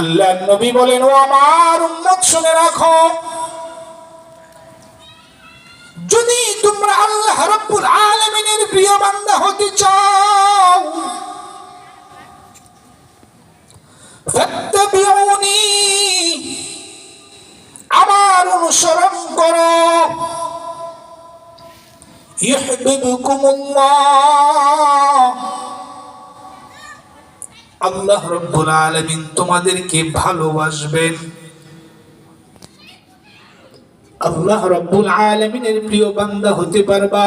আল্লাহ নবী বলেন, ও আমার উম্মত, শুনে রাখো। যদি তোমরা আল্লাহ রাব্বুল আলামিনের প্রিয় বান্দা হতে চাও আমার অনুসরণ করো। ইউহিব্বুকুমুল্লাহ আল্লাহ রব্বুল আলামিন তোমাদেরকে ভালোবাসবেন। আল্লাহ রব্বুল আলামিনের প্রিয় বান্দা হতে পারবা।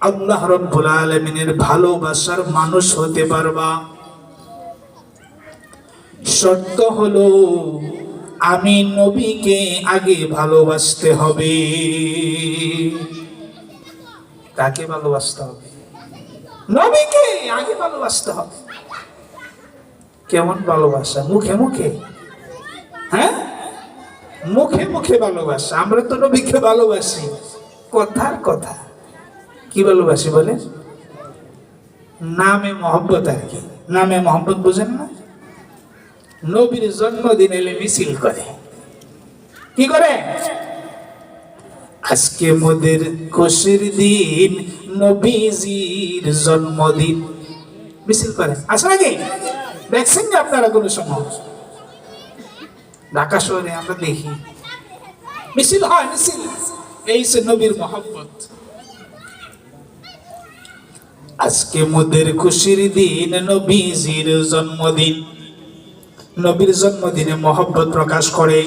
আল্লাহ রব্বুল আলামিনের ভালোবাসার মানুষ হতে পারবা। শর্ত হলো, আমি নবীকে আগে ভালোবাসতে হবে। কাকে ভালোবাসতে হবে? নবীকে আগে ভালোবাসতে হবে। কেমন ভালোবাসা? মুখে মুখে? হ্যাঁ? মুখে মুখে ভালোবাসা। আমরা তো নবীকে ভালোবাসি। কথার কথা। কি ভালোবাসি বলে নামে মহব্বত আর কি। নামে মহব্বত বুঝেন না? নবীর জন্মদিন এলে মিছিল করে। কি করে? আজকে মোদের খুশির দিন, নবীজির জন্মদিন। মিছিল করে আসে নাকি? দেখছেন যে আপনারা কোনো সময়। ঢাকা শহরে আমরা দেখি। মিছিল হয়, মিছিল। এই সে নবীর মহব্বত। আজকে মোদের খুশির দিন, নবীজির জন্মদিন। নবীর জন্মদিনে মহব্বত প্রকাশ করে।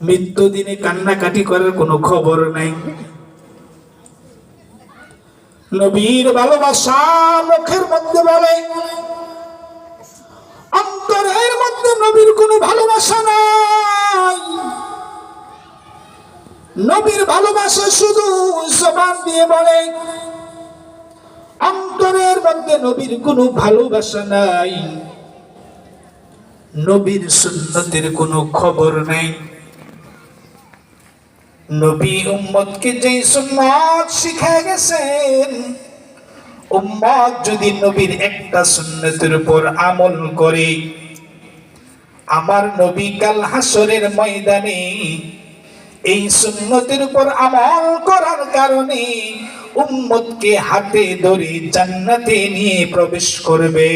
মৃত্যু দিনে কান্নাকাটি করার কোনো খবর নাই। নবীর ভালোবাসা মুখের মধ্যে বলে, অন্তরের মধ্যে নবীর কোনো ভালোবাসা নাই। নবীর ভালোবাসা শুধু জবান দিয়ে বলে, অন্তরের মধ্যে নবীর কোনো ভালোবাসা নাই। নবীর সুন্নতের কোনো খবর নেই। নবী উম্মতকে যে সুন্নত শিখে গেছেন, উম্মত যদি নবীর একটা সুন্নতের উপর আমল করে, আমার নবী কাল হাসরের ময়দানে এই সুন্নতের উপর আমল করার কারণে উম্মতকে হাতে ধরে জান্নাতে নিয়ে প্রবেশ করবে।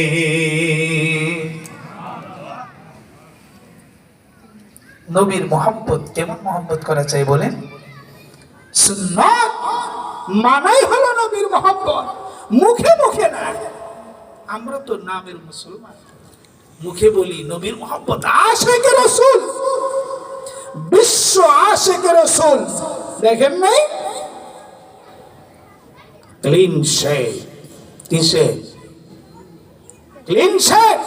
নবীর মোহাম্মত কেমন মোহাম্মত করা চাই বলেন? মানাই হলো নবীর মোহাম্মত মুখে মুখে না। আমরা তো নামের মুসলমান। মুখে বলি নবীর মোহাম্মত আশেকে রসুল, বিশ্ব আশেকে রসুল। দেখেন নাই? ক্লিন কিসে? ক্লিন শেড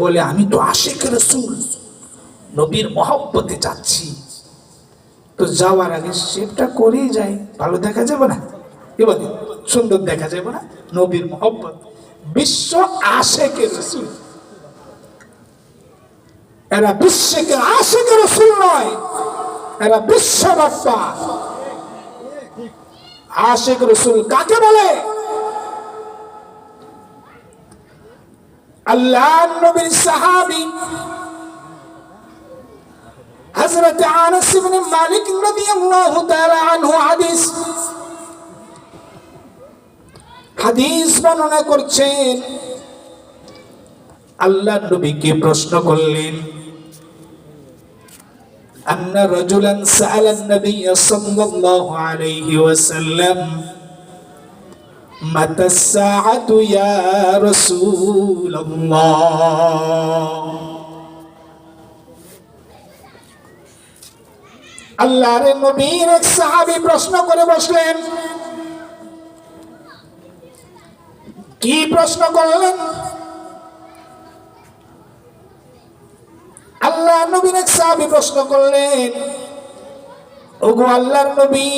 বলে আমি তো আশেকে রসুল। নবীর মহব্বতে যাচ্ছি। তো যাওয়ার আগে শেপটা করেই যাই। ভালো দেখা যাবে না? কি বলে? সুন্দর দেখা যাবে না? নবীর মহব্বত। বিশ্ব আশেকে রসুল। এরা বিশ্বকে আশেকে রসুল নয়। এরা বিশ্ব বাপ্পা আশেক রসুল কাকে বলে? আল্লাহ নবীর সাহাবী হযরত আনাস ইবনে মালিক রাদিয়াল্লাহু তাআলা আনহু হাদিস হাদিস বর্ণনা করছেন আল্লাহ নবীকে প্রশ্ন করলেন أن رجلا سأل النبي صلى الله عليه وسلم متى الساعة يا رسول الله আল্লাহর নবীর এক সাহাবী প্রশ্ন করে বসলেন, কি প্রশ্ন করলেন? আল্লাহ নবীর এক সাহাবী প্রশ্ন করলেন, ওগো আল্লাহর নবী,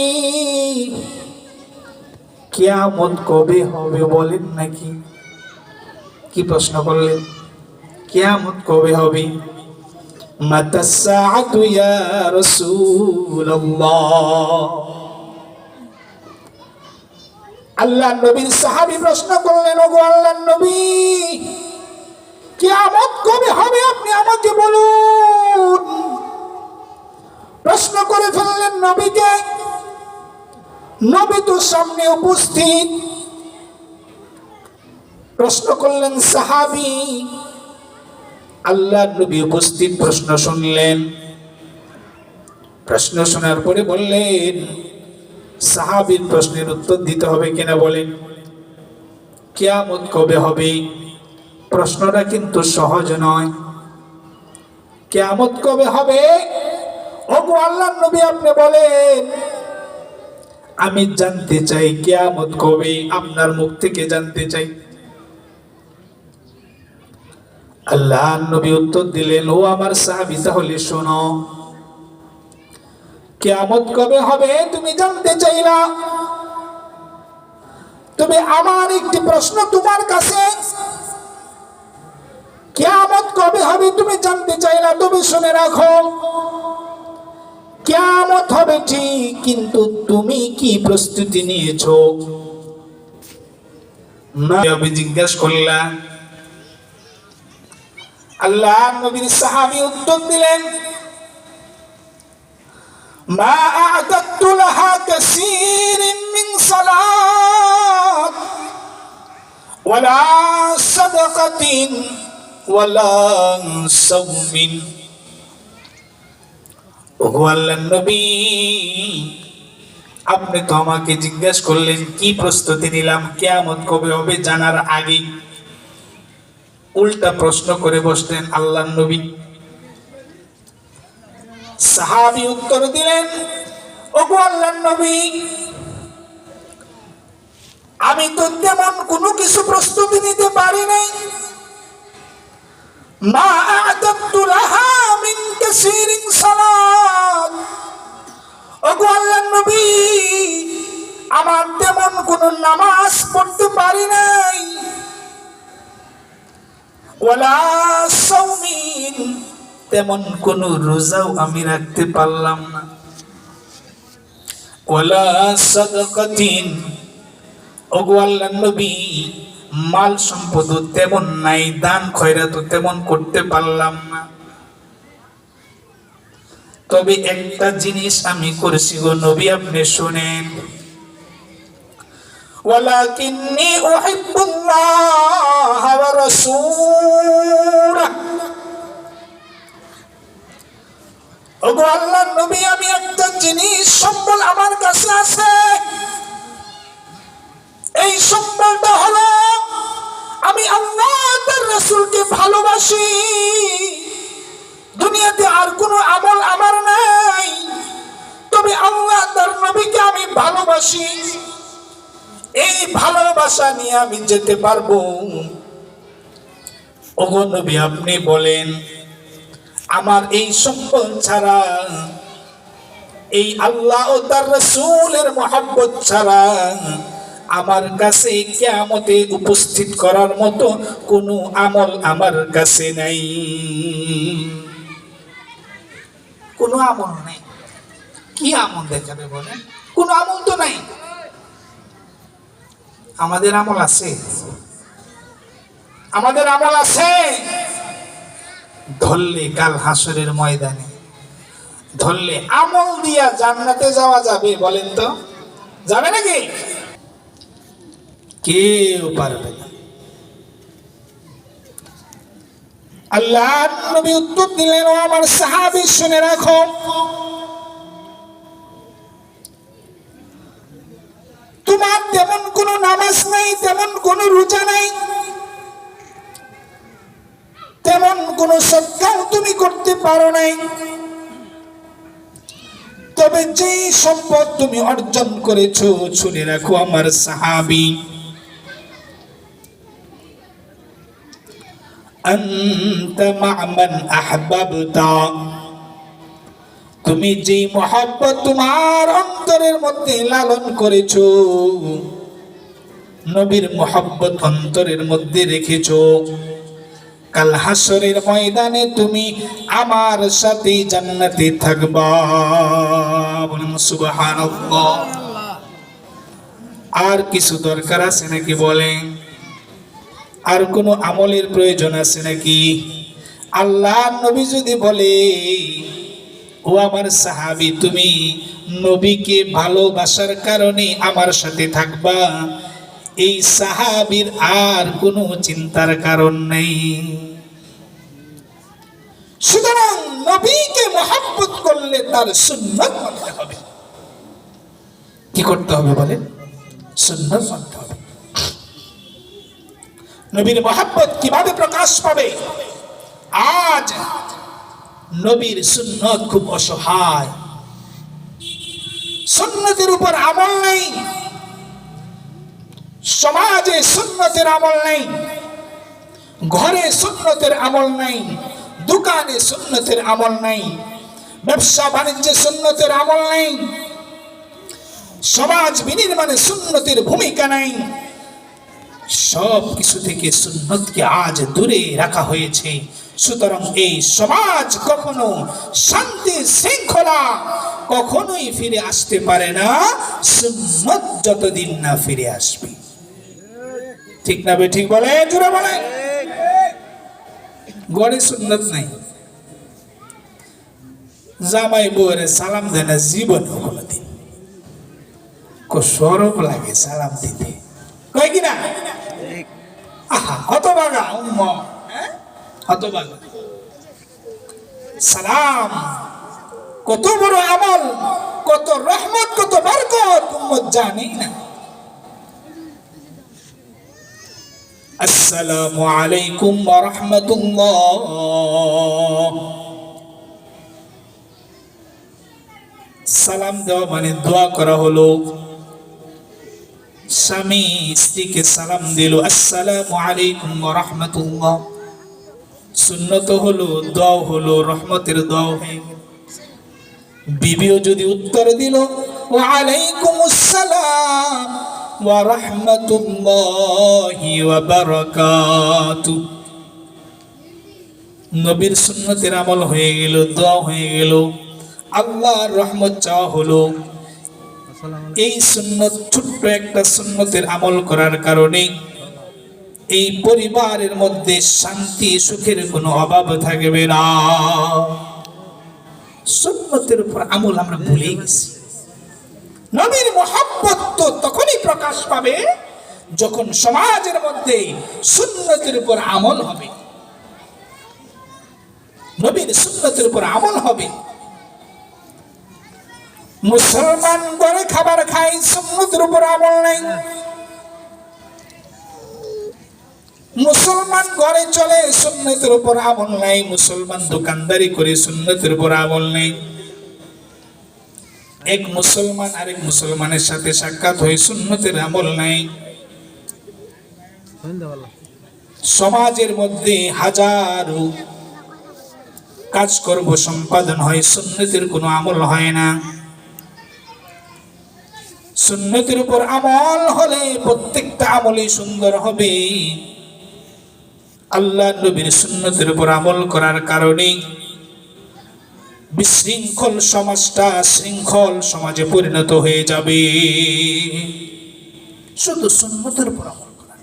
কিয়ামত কবে হবে বলেন নাকি? কি প্রশ্ন করলেন? কিয়ামত কবে হবে? মাতা সাআতু ইয়া রাসূলুল্লাহ। আল্লাহ নবীর সাহাবী প্রশ্ন করলেন, ওগো আল্লাহ নবী, কিয়ামত কবে হবে আপনি আমাকে বলুন? প্রশ্ন করে ফেললেন নবীকে। নবী তো সামনে উপস্থিত। প্রশ্ন করলেন, সাহাবী আল্লাহ নবী উপস্থিত প্রশ্ন শুনলেন। প্রশ্ন শোনার পরে বললেন, সাহাবীর প্রশ্নের উত্তর দিতে হবে কিনা বলেন। কিয়ামত কবে হবে? প্রশ্নটা কিন্তু সহজ নয়। কেয়ামত কবে হবে? ওগো আল্লাহ নবী আপনি বলেন, আমি জানতে চাই কেয়ামত কবে, আপনার মুখ থেকে জানতে চাই। আল্লাহ নবী উত্তর দিলেন, ও আমার সাহাবী, তাহলে শোনো, কিয়ামত কবে হবে তুমি জানতে চাইলা? তুমি আমার একটি প্রশ্ন তোমার কাছে। কিয়ামত কবে হবে তুমি জানতে চাইলা? তুমি শুনে রাখো, কিয়ামত হবে ঠিক, কিন্তু তুমি কি প্রস্তুতি নিয়েছো? না আমি জিজ্ঞেস করলাম আল্লাহ নবীর সাহাবি উত্তর দিলেন, মা ওয়ালা আপনি তো আমাকে জিজ্ঞেস করলেন, কি প্রস্তুতি নিলাম কেমন কবে হবে জানার আগে উল্টা প্রশ্ন করে বসলেন আল্লাহ নবী। সাহাবি উত্তর দিলেন, ওগো আল্লাহ নবী, আমি তো তেমন কোনো কিছু প্রস্তুতি নিতে পারি নাই। মা আমার তেমন কোনো নামাজ পড়তে পারি নাই। ওয়ালা সাউমিন তেমন কোন রোজাও আমি রাখতে পারলাম না। ওয়ালা সাদাকাতিন, ওগো আল্লাহ নবী, মাল সম্পদ তেমন নাই, দান খয়রাত তেমন করতে পারলাম না। তবে একটা জিনিস আমি করেছি গো নবী, আপনি শুনেন। ولكني أحب الله ورسوله ওগো আল্লাহ নবী আমি একটা জিনিস সম্বল আমার কাছে আছে এই সম্বলটা হলো আমি আল্লাহ তার রাসূলকে ভালোবাসি দুনিয়াতে আর কোনো আমল আমার নাই তবে আল্লাহ তার নবীকে আমি ভালোবাসি এই ভালোবাসা নিয়ে আমি যেতে পারব। ওগো আপনি বলেন, আমার এই সম্পদ ছাড়া, এই আল্লাহ ও তার রসুলের মহাব্বত ছাড়া আমার কাছে কেয়ামতে উপস্থিত করার মতো কোনো আমল আমার কাছে নাই। কোনো আমল নেই। কি আমল দেখাবে বলেন? কোনো আমল তো নাই। আমাদের আমল আছে। আমাদের আমল আছে। ধরলে কাল হাসরের ময়দানে। ধরলে আমল দিয়া জান্নাতে যাওয়া যাবে, বলেন তো। যাবে নাকি? কেউ পারবে না। আল্লাহ নবী উত্তর দিলেন, ও আমার সাহাবি, শুনে রাখো। তোমার তেমন কোনো নামাজ নাই তেমন কোনো রোজা নাই তেমন কোনো সৎকার তুমি করতে পারো নাই তবে যেই সম্পদ তুমি অর্জন করেছো শুনে রাখো আমার সাহাবি أنت مع من أحببت তুমি যে মহব্বত তোমার অন্তরের মধ্যে লালন করেছ, নবীর মহব্বত অন্তরের মধ্যে রেখেছ, কাল হাসরের ময়দানে তুমি আমার সাথে জান্নাতে থাকবা। বলুন সুবহানাল্লাহ। আর কিছু দরকার আছে নাকি বলেন? আর কোনো আমলের প্রয়োজন আছে নাকি? আল্লাহ নবী যদি বলে ও আমার সাহাবি, তুমি নবীকে ভালোবাসার কারণে আমার সাথে থাকবা। এই সাহাবির আর কোনো চিন্তার কারণ নেই। সুতরাং নবীকে মহাব্বত করলে তার সুন্নত মানতে হবে। কি করতে হবে বলেন? সুন্নত মানতে হবে। নবীর মহাব্বত কীভাবে প্রকাশ পাবে? আজ নবীর সুন্নত খুব অসহায়। সুন্নতের উপর আমল নেই। সমাজে সুন্নতের আমল নেই। ঘরে সুন্নতের আমল নেই। দোকানে সুন্নতের আমল নেই। ব্যবসা বাণিজ্যে সুন্নতের আমল নেই। সমাজ বিনির্মাণে সুন্নতের ভূমিকা নেই। সব কিছু থেকে সুন্নতকে আজ দূরে রাখা হয়েছে। সুতরাং এই সমাজ কখনো শান্তি শৃঙ্খলা কখনোই ফিরে আসতে পারে না, সুন্নত যতদিন না ফিরে আসবে। ঠিক না বে, ঠিক বলে? জোরে বলে? গড়ে সুন্নত নাই। জামাই বউরে সালাম দেয় না জীবন কোনোদিন। সরব লাগে সালাম দিতে। কয় কি না আহা হতবাগা উম্ম? হতবাগা সালাম। কত বড় আমল, কত রহমত, কত বরকত, উম্মত জানেই না। আসসালামু আলাইকুম ওয়া রাহমাতুল্লাহ। সালাম দেওয়া মানে দোয়া করা হলো। স্বামী স্ত্রীকে সালাম দিল, আসসালামু আলাইকুম ওয়া রাহমাতুল্লাহ। সুন্নত হলো দোয়া হলো, রহমতের দোয়া হয়ে গেল। বিবিও যদি উত্তর দিল ওয়া আলাইকুম আসসালাম ওয়া রাহমাতুল্লাহি ওয়া বারাকাতু নবীর সুন্নতের আমল হয়ে গেল দোয়া হয়ে গেল। আল্লাহর রহমত চাওয়া হলো। এই সুন্নত, ছোট্ট একটা সুন্নতের আমল করার কারণে এই পরিবারের মধ্যে শান্তি, সুখের কোনো অভাব থাকবে না। সুন্নতের উপর আমল আমরা ভুলে গেছি। নবীর মহাব্বত তো তখনই প্রকাশ পাবে যখন সমাজের মধ্যে সুন্নতের উপর আমল হবে। নবীর সুন্নতের উপর আমল হবে। মুসলমান ঘরে খাবার খাই সুন্নতের উপর আমল নাই মুসলমান ঘরে চলে, সুন্নতের উপর আমল নাই। মুসলমান দোকানদারি করে, সুন্নতের উপর আমল নেই। এক মুসলমান আরেক মুসলমানের সাথে সাক্ষাৎ হয়ে সুন্নতের আমল নাই। সমাজের মধ্যে হাজারো কাজকর্ম সম্পাদন হয়, সুন্নতের কোনো আমল হয় না। সুন্নতের উপর আমল হলে প্রত্যেকটা আমলই সুন্দর হবে। আল্লাহ নবীর সুন্নতের উপর আমল করার কারণে বিশৃঙ্খল সমাজটা শৃঙ্খল সমাজে পরিণত হয়ে যাবে। শুধু সুন্নতের উপর আমল করার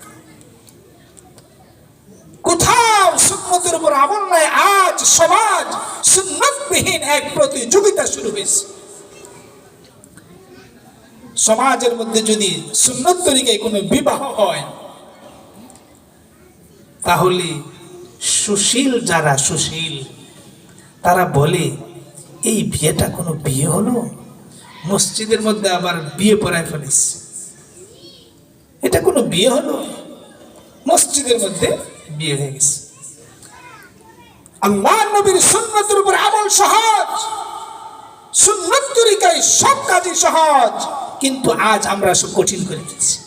কোথাও সুন্নতের উপর আমল নাই, আজ সমাজ সুন্নতবিহীন এক প্রতিযোগিতা শুরু হয়েছে। সমাজের মধ্যে যদি সুন্নত তরিকায় কোনো বিবাহ হয় তাহলে সুশীল যারা সুশীল, তারা বলে, এই বিয়েটা কোনো বিয়ে হলো? মসজিদের মধ্যে আবার বিয়ে পড়ায় ফেলিস। এটা কোনো বিয়ে হলো? মসজিদের মধ্যে বিয়ে হয়ে গেছে। আল্লাহ নবীর সুন্নতের উপর আমল সহজ। সুন্নত তরিকায় সব কাজই সহজ। কিন্তু আজ আমরা সব কঠিন করে ফেলছি।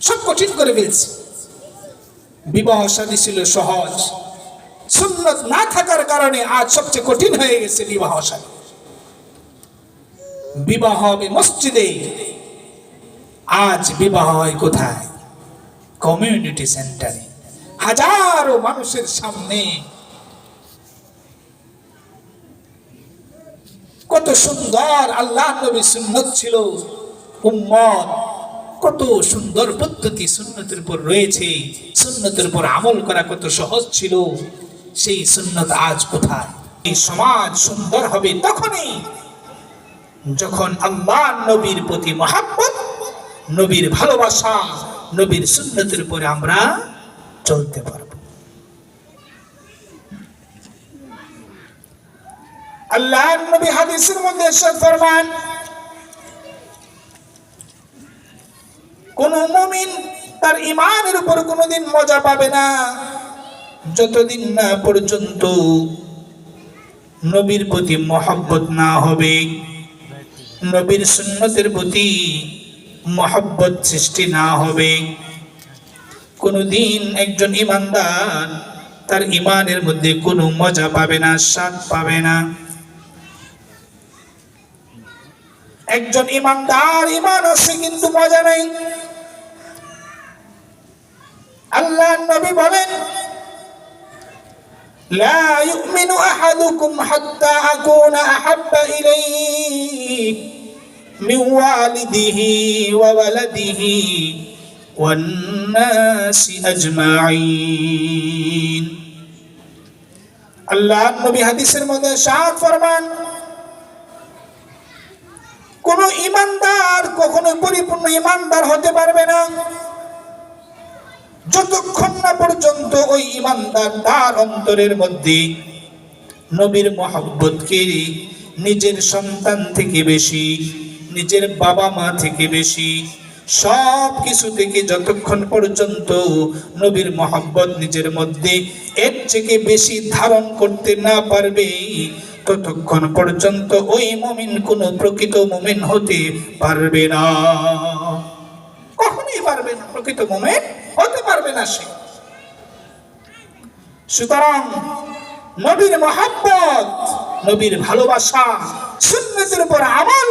সব কঠিন করে ফেলছি। বিবাহ শাদী ছিল সহজ। সুন্নত না থাকার কারণে আজ সবচেয়ে কঠিন হয়ে গেছে বিবাহ শাদী বিবাহ হবে মসজিদে। আজ বিবাহ হয় কোথায়? কমিউনিটি সেন্টারে। হাজারো মানুষের সামনে। কত সুন্দর আল্লাহ নবী সুন্নত ছিল। উম্মত। কত সুন্দর পদ্ধতি সুন্নতের উপর রয়েছে। সুন্নতের উপর আমল করা কত সহজ ছিল। সেই সুন্নত আজ কোথায়? এই সমাজ সুন্দর হবে তখনই যখন আল্লাহ নবীর প্রতি মহাব্বত, নবীর ভালোবাসা, নবীর সুন্নতের উপরে আমরা চলতে পারব। আল্লাহ নবী হাদিসের মধ্যে ফরমান কোন মুমিন তার ইমানের উপর কোনোদিন মজা পাবে না। যতদিন না পর্যন্ত নবীর প্রতি মহব্বত না হবে, নবীর সুন্নতের প্রতি মহব্বত সৃষ্টি না হবে, কোনোদিন একজন ইমানদার তার ইমানের মধ্যে কোনো মজা পাবে না, স্বাদ পাবে না। একজন ইমানদার ইমান আছে কিন্তু মজা নাই। আল্লাহ নবী বলেন لا يؤمن أحدكم حتى أكون أحب إليه من والده وولده والناس أجمعين আল্লাহ নবী হাদিসের মধ্যে সাত ফরমান কোন ইমানদার কখনো পরিপূর্ণ ইমানদার হতে পারবে না যতক্ষণ না পর্যন্ত ওই ইমানদার তার অন্তরের মধ্যে নবীর মহাব্বতকে নিজের সন্তান থেকে বেশি, নিজের বাবা মা থেকে বেশি, সব কিছু থেকে যতক্ষণ পর্যন্ত নবীর মহাব্বত নিজের মধ্যে এর থেকে বেশি ধারণ করতে না পারবে, ততক্ষণ পর্যন্ত ওই মুমিন কোনো প্রকৃত মুমিন হতে পারবে না। কখনোই পারবে না প্রকৃত মুমিন। হতে পারবে না সে। সুতরাং নবীর মহাব্বত, নবীর ভালোবাসা, সুন্নতের উপর আমল,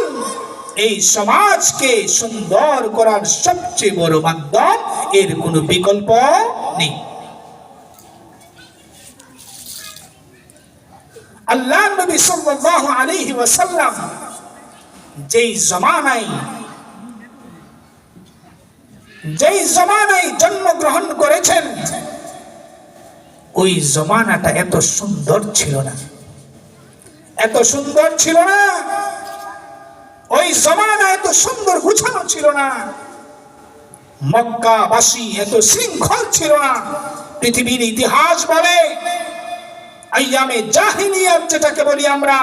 এই সমাজকে সুন্দর করার সবচেয়ে বড় মাধ্যম, এর কোনো বিকল্প নেই। আল্লাহ নবী সাল্লাল্লাহু আলাইহি ওয়াসাল্লাম যেই জমানায় যেই জমানায় জন্মগ্রহণ করেছেন, ওই জমানাটা এত সুন্দর ছিল না। এত সুন্দর ছিল না। ওই জমানা এত সুন্দর গুছানো ছিল না। মক্কাবাসী এত শৃঙ্খল ছিল না। পৃথিবীর ইতিহাস বলে, আইয়ামে জাহিলিয়াত যেটাকে বলি আমরা,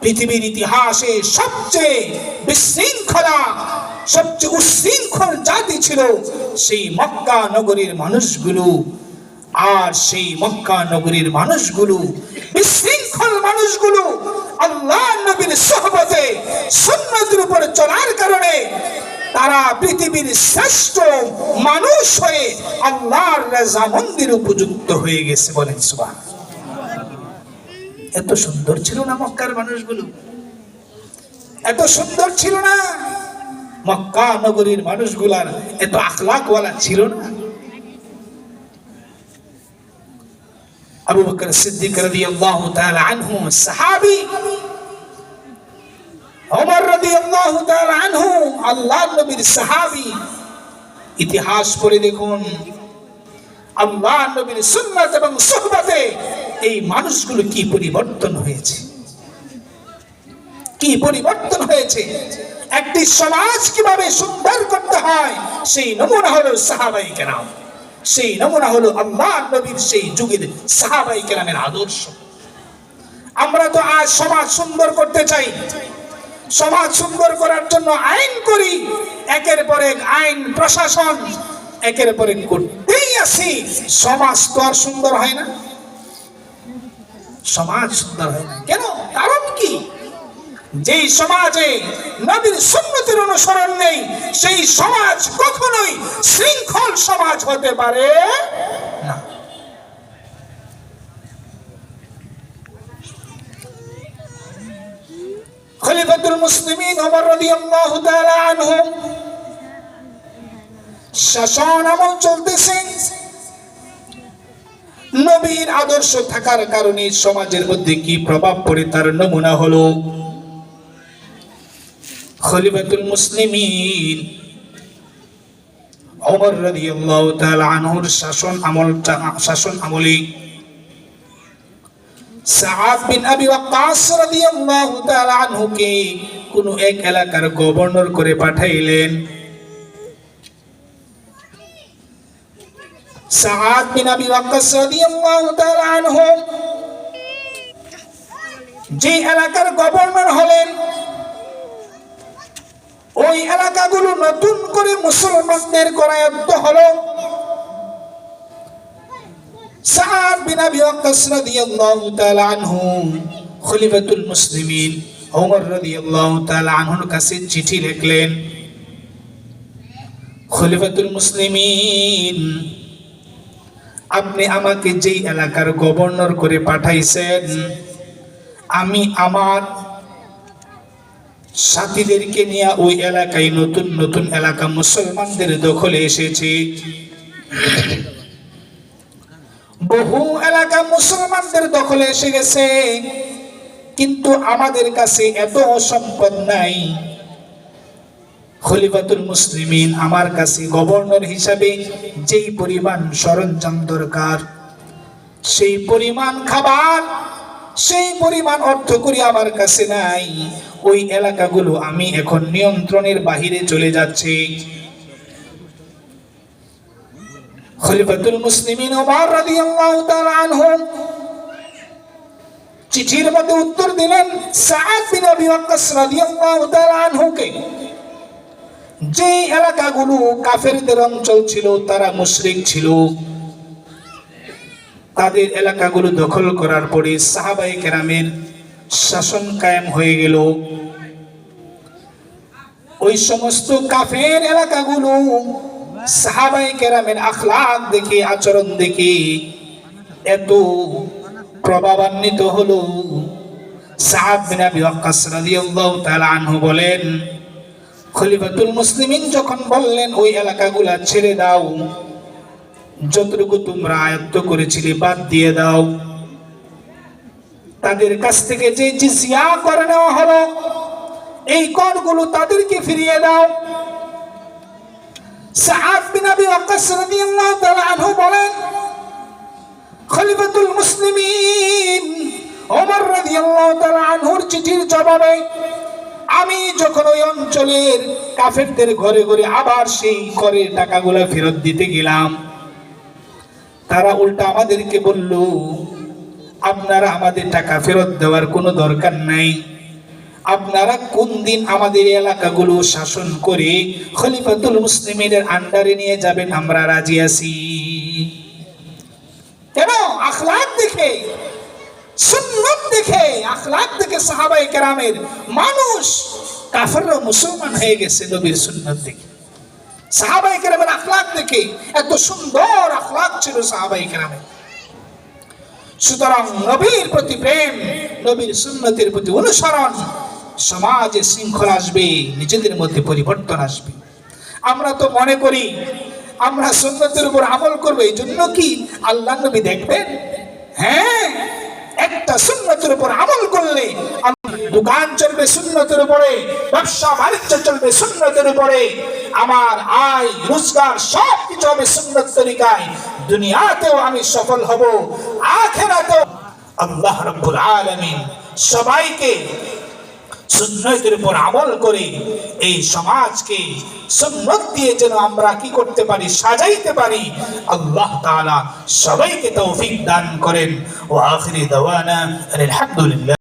পৃথিবীর ইতিহাসে সবচেয়ে বিশৃঙ্খলা সবচেয়ে উশৃঙ্খল জাতি ছিল সেই মক্কা নগরীর মানুষগুলো। আর সেই মক্কা নগরীর মানুষগুলো, বিশৃঙ্খল মানুষগুলো আল্লাহ নবীর সহবতে সুন্নতির উপরে চলার কারণে তারা পৃথিবীর শ্রেষ্ঠ মানুষ হয়ে আল্লাহর রাজা মন্দির উপযুক্ত হয়ে গেছে বলেন সুবাহ এত সুন্দর ছিল না মক্কার মানুষগুলো? এত সুন্দর ছিল না? মক্কা নগরীর মানুষগুলার এত আখলাকওয়ালা ছিল না? আবু বকর সিদ্দিক রাদিয়াল্লাহু তাআলা আনহু, সাহাবী। ওমর রাদিয়াল্লাহু তাআলা আনহু, আল্লাহর নবীর সাহাবী। ইতিহাস পড়ে দেখুন আল্লাহ নবীর সুন্নাত এবং সুহবতে এই মানুষগুলো কি পরিবর্তন হয়েছে? কি পরিবর্তন হয়েছে? একটি সমাজ কীভাবে সুন্দর করতে হয়, সেই নমুনা হলো সাহাবাই কেরাম। সেই নমুনা হলো আল্লাহ নবীর সেই যুগের সাহাবাই কেরামের আদর্শ। আমরা তো আজ সমাজ সুন্দর করতে চাই। সমাজ সুন্দর করার জন্য আইন করি। একের পর এক আইন প্রশাসন, একের পর এক করতেই আসি। সমাজ তো আর সুন্দর হয় না। সমাজ সুন্দর হয় না। কেন? কারণ কি? যেই সমাজে নবীর সুন্নতির অনুসরণ নেই, সেই সমাজ কখনোই শৃঙ্খল সমাজ হতে পারে না। খলিফাতুল মুসলিমিন ওমর রাদিয়াল্লাহু তাআলা আনহু। শাসন আমল চলতেছে। নবীর আদর্শ থাকার কারণে সমাজের মধ্যে কি প্রভাব পড়ে তার নমুনা হলো? খলিফাতুল মুসলিমিন। ওমর রাদিয়াল্লাহু তাআলা আনহুর শাসন আমলটা শাসন আমলে সাআদ বিন আবি ওয়াক্কাস রাদিয়াল্লাহু তাআলা আনহুকে কোন এক এলাকার গভর্নর করে পাঠাইলেন। সাআদ বিন আবি ওয়াক্কাস রাদিয়াল্লাহু তাআলা আনহু যে এলাকার গভর্নর হলেন ওই এলাকাগুলো নতুন করে মুসলমানদের করায়ত্ত হলো। সাআদ বিন আবি ওয়াক্কাস রাদিয়াল্লাহু তাআলা আনহু, খলিফাতুল মুসলিমিন ওমর রাদিয়াল্লাহু তাআলা আনহুর কাছে চিঠি লিখলেন, খলিফাতুল মুসলিমিন, আপনি আমাকে যেই এলাকার গভর্নর করে পাঠাইছেন, আমি আমার সাথীদেরকে নিয়ে ওই এলাকায় নতুন নতুন এলাকা মুসলমানদের দখলে এসেছে। বহু এলাকা মুসলমানদের দখলে এসে গেছে। কিন্তু আমাদের কাছে এত সম্পদ নাই। খলিফাতুল মুসলিমিন আমার কাছে গভর্নর হিসাবে যেই পরিমাণ সরঞ্জাম দরকার, সেই পরিমাণ খাবার সেই পরিমাণ অর্থ করি আমার কাছে নাই। ওই এলাকাগুলো আমি এখন নিয়ন্ত্রণের বাহিরে চলে যাচ্ছি। খলিফাতুল মুসলিমিন ওমর রাদিয়াল্লাহু তাআলা আনহু চিঠির মধ্যে উত্তর দিলেন সাআদ বিন আবি ওয়াক্কাস রাদিয়াল্লাহু তাআলা আনহুকে। যে এলাকাগুলো কাফেরদের অঞ্চল ছিল, তারা মুশরিক ছিল। তাদের এলাকাগুলো দখল করার পরে সাহাবাই কেরামের শাসন কায়েম হয়ে গেল। ওই সমস্ত কাফের এলাকাগুলো সাহাবাই কেরামের আখলাক দেখে, আচরণ দেখে এত প্রভাবান্বিত হলো। সাহাব বিন বলেন, খলিফাতুল মুসলিমিন যখন বললেন, ওই এলাকাগুলা ছেড়ে দাও। যতটুকু তোমরা আয়ত্ত করেছিলে, বাদ দিয়ে দাও। তাদের কাছ থেকে যে জিজিয়া করে নেওয়া হলো, এই করগুলো তাদেরকে ফিরিয়ে দাও। আমি যখন ওই অঞ্চলের কাফেরদের ঘরে ঘরে আবার সেই করের টাকাগুলো ফেরত দিতে গেলাম তারা উল্টা আমাদেরকে বলল, আপনারা আমাদের টাকা ফেরত দেওয়ার কোনো দরকার নাই। আপনারা কোন দিন আমাদের এলাকাগুলো শাসন করে খলিফাতুল মুসলিমের আন্ডারে নিয়ে যাবেন, আমরা রাজি আছি। কেন আখলাক দেখে, সুন্নত দেখে, আখলাক দেখে সাহাবাই কেরামের মানুষ কাফেররা মুসলমান হয়ে গেছে নবীর সুন্নত দেখে। সাহাবাই কেরামের আখলাক দেখে এত সুন্দর আখলাক ছিল সাহাবাই কেরামের। সুতরাং নবীর প্রতি প্রেম, নবীর সুন্নতের প্রতি অনুসরণ সমাজে শৃঙ্খলা আসবে, নিজেদের মধ্যে পরিবর্তন আসবে। আমরা তো মনে করি, আমরা সুন্নতের উপর আমল করব, এই জন্য কি আল্লাহ নবী দেখবেন? হ্যাঁ একটা সুন্নতের উপর আমল করলে দোকান চলবে সুন্নতের উপরে, ব্যবসা বাণিজ্য চলবে সুন্নতের উপরে আমার আয়, রোজগার সব কিছু হবে সুন্নত তরিকায় দুনিয়াতেও আমি সফল হব, আখেরাতেও আল্লাহ রব্বুল আলামিন সবাইকে সুন্নতের উপর আমল করে এই সমাজকে সুন্নত দিয়ে যেন আমরা কি করতে পারি, সাজাইতে পারি, আল্লাহ তাআলা সবাইকে তৌফিক দান করেন। ও আখিরি দাওয়ানা আলহামদুলিল্লাহ